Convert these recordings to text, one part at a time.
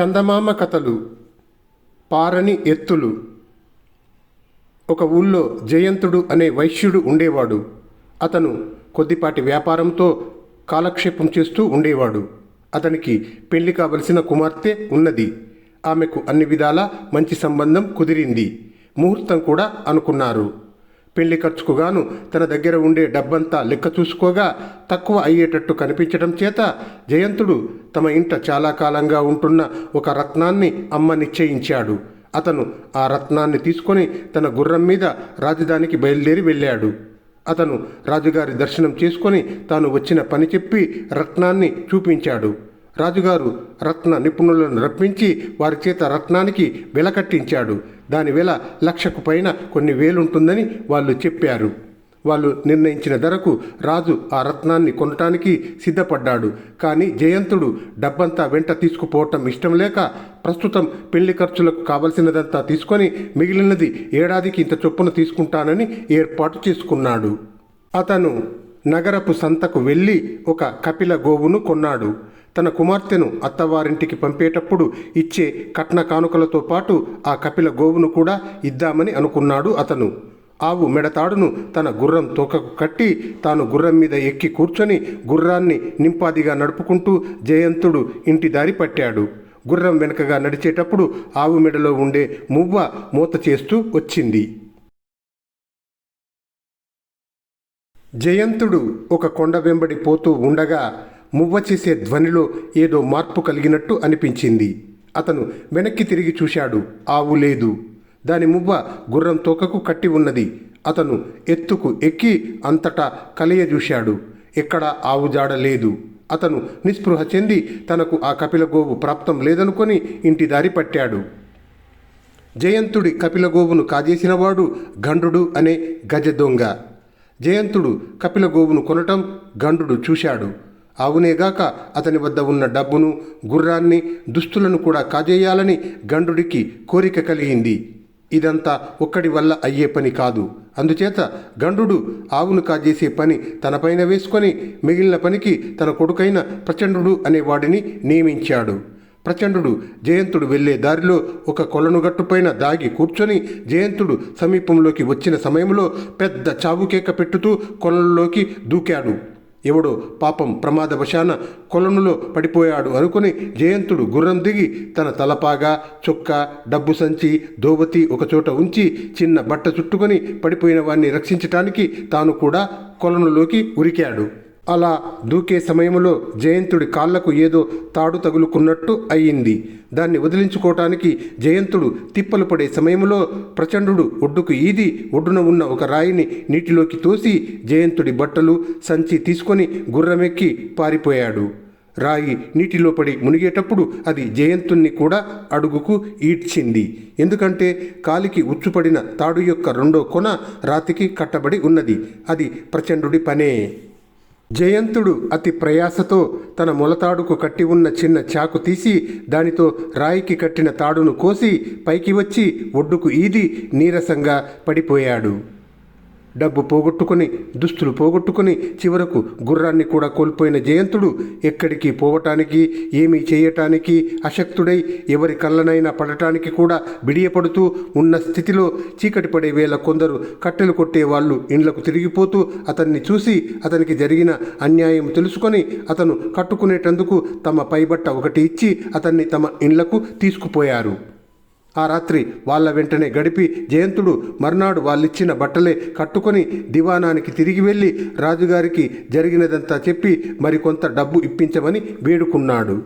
చందమామ కథలు పారని ఎత్తులు. ఒక ఊళ్ళో జయంతుడు అనే వైశ్యుడు ఉండేవాడు. అతను కొద్దిపాటి వ్యాపారంతో కాలక్షేపం చేస్తూ ఉండేవాడు. అతనికి పెళ్ళి కావలసిన కుమార్తె ఉన్నది. ఆమెకు అన్ని విధాలా మంచి సంబంధం కుదిరింది. ముహూర్తం కూడా అనుకున్నారు. పెళ్ళి ఖర్చుకు గాను తన దగ్గర ఉండే డబ్బంతా లెక్క చూసుకోగా తక్కువ అయ్యేటట్టు కనిపించడం చేత జయంతుడు తమ ఇంట చాలా కాలంగా ఉంటున్న ఒక రత్నాన్ని అమ్మ నిశ్చయించాడు. అతను ఆ రత్నాన్ని తీసుకొని తన గుర్రం మీద రాజధానికి బయలుదేరి వెళ్ళాడు. అతను రాజుగారి దర్శనం చేసుకొని తాను వచ్చిన పని చెప్పి రత్నాన్ని చూపించాడు. రాజుగారు రత్న నిపుణులను రప్పించి వారి చేత రత్నానికి వెల కట్టించాడు. దాని వెల లక్షకు పైన కొన్ని వేలుంటుందని వాళ్ళు చెప్పారు. వాళ్ళు నిర్ణయించిన ధరకు రాజు ఆ రత్నాన్ని కొనటానికి సిద్ధపడ్డాడు. కానీ జయంతుడు డబ్బంతా వెంట తీసుకుపోవటం ఇష్టం లేక ప్రస్తుతం పెళ్ళి ఖర్చులకు కావలసినదంతా తీసుకొని మిగిలినది ఏడాదికి ఇంత చొప్పున తీసుకుంటానని ఏర్పాటు చేసుకున్నాడు. అతను నగరపు సంతకు వెళ్ళి ఒక కపిల గోవును కొన్నాడు. తన కుమార్తెను అత్తవారింటికి పంపేటప్పుడు ఇచ్చే కట్న కానుకలతో పాటు ఆ కపిల గోవును కూడా ఇద్దామని అనుకున్నాడు అతను. ఆవు మెడతాడును తన గుర్రం తోకకు కట్టి తాను గుర్రం మీద ఎక్కి కూర్చొని గుర్రాన్ని నింపాదిగా నడుపుకుంటూ జయంతుడు ఇంటి దారి పట్టాడు. గుర్రం వెనుకగా నడిచేటప్పుడు ఆవు మెడలో ఉండే మువ్వ మూత చేస్తూ వచ్చింది. జయంతుడు ఒక కొండ వెంబడి పోతూ ఉండగా మువ్వ చేసే ధ్వనిలో ఏదో మార్పు కలిగినట్టు అనిపించింది. అతను వెనక్కి తిరిగి చూశాడు. ఆవు లేదు. దాని మువ్వ గుర్రం తోకకు కట్టి ఉన్నది. అతను ఎత్తుకు ఎక్కి అంతటా కలియ చూశాడు. ఎక్కడా ఆవు జాడ లేదు. అతను నిస్పృహ చెంది తనకు ఆ కపిలగోవు ప్రాప్తం లేదనుకొని ఇంటి దారి పట్టాడు. జయంతుడి కపిలగోవును కాజేసినవాడు గండుడు అనే గజ దొంగ. జయంతుడు కపిలగోవును కొనటం గండుడు చూశాడు. అవునేగాక అతని వద్ద ఉన్న డబ్బును గుర్రాన్ని దుస్తులను కూడా కాజేయాలని గండుడికి కోరిక కలిగింది. ఇదంతా ఒక్కడి వల్ల అయ్యే పని కాదు. అందుచేత గండుడు ఆవును కాజేసే పని తనపైన వేసుకొని మిగిలిన పనికి తన కొడుకైన ప్రచండు అనేవాడిని నియమించాడు. ప్రచండు జయంతుడు వెళ్ళే దారిలో ఒక కొలనుగట్టుపైన దాగి కూర్చొని జయంతుడు సమీపంలోకి వచ్చిన సమయంలో పెద్ద చావుకేక పెట్టుతూ కొలనులోకి దూకాడు. ఎవడో పాపం ప్రమాదవశాన కొలనులో పడిపోయాడు అనుకుని జయంతుడు గుర్రం దిగి తన తలపాగా చొక్క డబ్బు సంచి దోవతి ఒకచోట ఉంచి చిన్న బట్ట చుట్టుకొని పడిపోయిన వారిని రక్షించటానికి తాను కూడా కొలనులోకి ఉరికాడు. అలా దూకే సమయంలో జయంతుడి కాళ్ళకు ఏదో తాడు తగులుకున్నట్టు అయ్యింది. దాన్ని వదిలించుకోవటానికి జయంతుడు తిప్పలు పడే సమయంలో ప్రచండు ఒడ్డుకు ఈది ఒడ్డున ఉన్న ఒక రాయిని నీటిలోకి తోసి జయంతుడి బట్టలు సంచి తీసుకొని గుర్రమెక్కి పారిపోయాడు. రాయి నీటిలో పడి మునిగేటప్పుడు అది జయంతుణ్ణి కూడా అడుగుకు ఈడ్చింది. ఎందుకంటే కాలికి ఉచ్చుపడిన తాడు యొక్క రెండో కొన రాతికి కట్టబడి ఉన్నది. అది ప్రచండుడి పనే. జయంతుడు అతి ప్రయాసతో తన మొలతాడుకు కట్టి ఉన్న చిన్న చాకు తీసి దానితో రాయికి కట్టిన తాడును కోసి పైకి వచ్చి ఒడ్డుకు ఈది నీరసంగా పడిపోయాడు. డబ్బు పోగొట్టుకుని దుస్తులు పోగొట్టుకుని చివరకు గుర్రాన్ని కూడా కోల్పోయిన జయంతుడు ఎక్కడికి పోవటానికి ఏమీ చేయటానికి అశక్తుడై ఎవరి కళ్ళనైనా పడటానికి కూడా బిడియపడుతూ ఉన్న స్థితిలో చీకటి పడే వేళ కొందరు కట్టెలు కొట్టే వాళ్ళు ఇండ్లకు తిరిగిపోతూ అతన్ని చూసి అతనికి జరిగిన అన్యాయం తెలుసుకొని అతను కట్టుకునేటందుకు తమ పైబట్ట ఒకటి ఇచ్చి అతన్ని తమ ఇండ్లకు తీసుకుపోయారు. ఆ రాత్రి వాళ్ళ వెంటనే గడిపి జయంతుడు మర్నాడు వాళ్ళిచ్చిన బట్టలే కట్టుకొని దివానానికి తిరిగి వెళ్ళి రాజుగారికి జరిగినదంతా చెప్పి మరికొంత డబ్బు ఇప్పించమని వేడుకున్నాడు.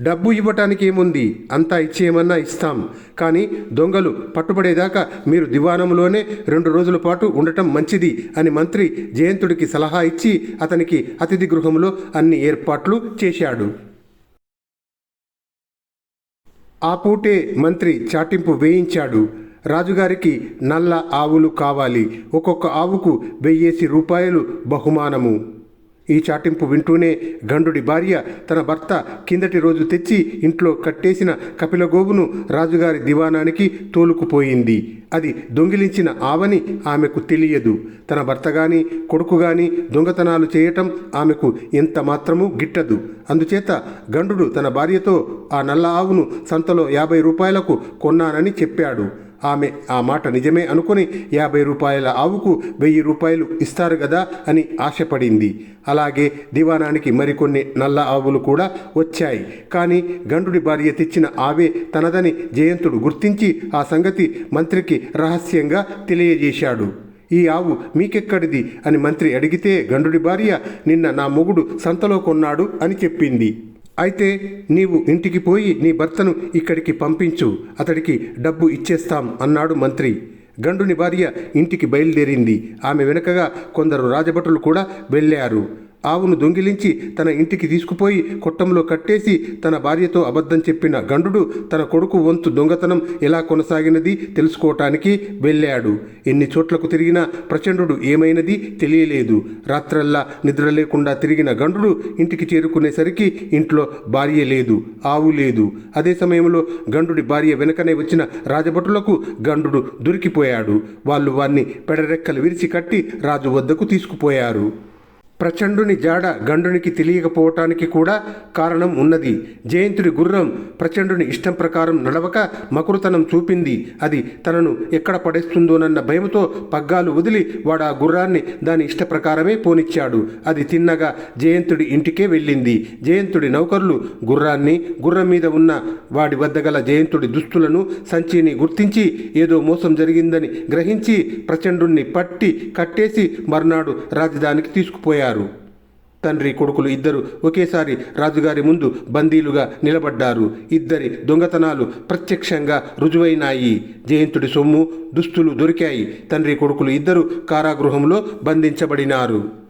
డబ్బు ఇవ్వటానికి ఏముంది? అంతా ఇచ్చేయమన్నా ఇస్తాం. కానీ దొంగలు పట్టుబడేదాకా మీరు దివానంలోనే రెండు రోజుల పాటు ఉండటం మంచిది అని మంత్రి జయంతుడికి సలహా ఇచ్చి అతనికి అతిథి గృహంలో అన్ని ఏర్పాట్లు చేశాడు. ఆ పూటే మంత్రి చాటింపు వేయించాడు. రాజుగారికి నల్ల ఆవులు కావాలి. ఒక్కొక్క ఆవుకు వెయ్యేసి రూపాయలు బహుమానము. ఈ చాటింపు వింటూనే గండుడి భార్య తన భర్త కిందటి రోజు తెచ్చి ఇంట్లో కట్టేసిన కపిలగోబును రాజుగారి దివానానికి తోలుకుపోయింది. అది దొంగిలించిన ఆవని ఆమెకు తెలియదు. తన భర్త గాని కొడుకు గాని దొంగతనాలు చేయటం ఆమెకు ఎంత మాత్రమూ గిట్టదు. అందుచేత గండుడు తన భార్యతో ఆ నల్ల ఆవును సంతలో యాభై రూపాయలకు కొన్నానని చెప్పాడు. ఆమె ఆ మాట నిజమే అనుకుని యాభై రూపాయల ఆవుకు వెయ్యి రూపాయలు ఇస్తారు కదా అని ఆశపడింది. అలాగే దివానానికి మరికొన్ని నల్ల ఆవులు కూడా వచ్చాయి. కానీ గండుడి భార్య తెచ్చిన ఆవే తనదని జయంతుడు గుర్తించి ఆ సంగతి మంత్రికి రహస్యంగా తెలియజేశాడు. ఈ ఆవు మీకెక్కడిది? అని మంత్రి అడిగితే గండుడి భార్య నిన్న నా మొగుడు సంతలో కొన్నాడు అని చెప్పింది. అయితే నీవు ఇంటికి పోయి నీ భర్తను ఇక్కడికి పంపించు అతడికి డబ్బు ఇచ్చేస్తాం అన్నాడు మంత్రి. గండుని భార్య ఇంటికి బయలుదేరింది. ఆమె వెనుకగా కొందరు రాజభటులు కూడా వెళ్ళారు. ఆవును దొంగిలించి తన ఇంటికి తీసుకుపోయి కొట్టంలో కట్టేసి తన భార్యతో అబద్ధం చెప్పిన గండుడు తన కొడుకు వంతు దొంగతనం ఎలా కొనసాగినది తెలుసుకోవటానికి వెళ్ళాడు. ఎన్ని చోట్లకు తిరిగినా ప్రచండు ఏమైనది తెలియలేదు. రాత్రల్లా నిద్ర లేకుండా తిరిగిన గండుడు ఇంటికి చేరుకునేసరికి ఇంట్లో భార్య లేదు ఆవు లేదు. అదే సమయంలో గండుడి భార్య వెనకనే వచ్చిన రాజభటులకు గండుడు దొరికిపోయాడు. వాళ్ళు వాణ్ణి పెడరెక్కలు విరిచి కట్టి రాజు వద్దకు తీసుకుపోయారు. ప్రచండుని జాడ గండునికి తెలియకపోవటానికి కూడా కారణం ఉన్నది. జయంతుడి గుర్రం ప్రచండుని ఇష్టం ప్రకారం నడవక మకురుతనం చూపింది. అది తనను ఎక్కడ పడేస్తుందోనన్న భయంతో పగ్గాలు వదిలి వాడు ఆ గుర్రాన్ని దాని ఇష్ట ప్రకారమే పోనిచ్చాడు. అది తిన్నగా జయంతుడి ఇంటికే వెళ్ళింది. జయంతుడి నౌకర్లు గుర్రాన్ని గుర్రం మీద ఉన్న వాడి వద్ద గల జయంతుడి దుస్తులను సంచిని గుర్తించి ఏదో మోసం జరిగిందని గ్రహించి ప్రచండుణ్ణి పట్టి కట్టేసి మర్నాడు రాజధానికి తీసుకుపోయారు. తండ్రి కొడుకులు ఇద్దరు ఒకేసారి రాజుగారి ముందు బందీలుగా నిలబడ్డారు. ఇద్దరి దొంగతనాలు ప్రత్యక్షంగా రుజువైనాయి. జయంతుడి సొమ్ము దుస్తులు దొరికాయి. తండ్రి కొడుకులు ఇద్దరు కారాగృహంలో బంధించబడినారు.